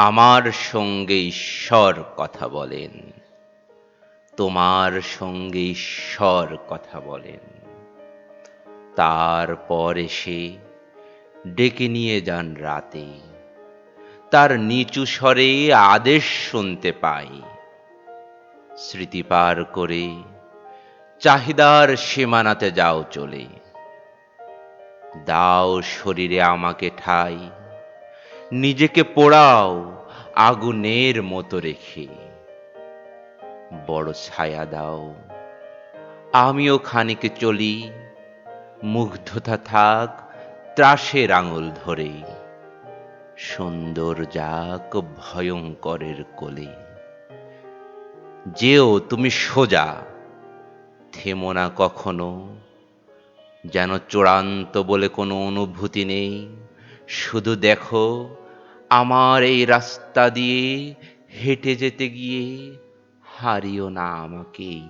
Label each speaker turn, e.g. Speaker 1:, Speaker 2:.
Speaker 1: আমার সঙ্গে ঈশ্বর কথা বলেন। তোমার সঙ্গে ঈশ্বর কথা বলেন। তারপর এসে ডেকে নিয়ে যান রাতে। তার নিচু স্বরে আদেশ শুনতে পাই। স্মৃতি পার করে চাহিদার সীমানাতে যাও চলে। দাও শরীরে আমাকে ঠাই। নিজেকে পোড়াও, আগুনের মতো রেখে। বড় ছায়া দাও, আমিও খানিকে চলি, মুগ্ধতা থাক, ত্রাসের আঙুল ধরে। সুন্দর যাক ভয়ঙ্করের কোলে। যেও তুমি সোজা, থেমো না কখনো, যেন চূড়ান্ত বলে কোনো অনুভূতি নেই। শুধু দেখো আমার এই রাস্তা দিয়ে হেঁটে যেতে গিয়ে হারিও না আমাকেই।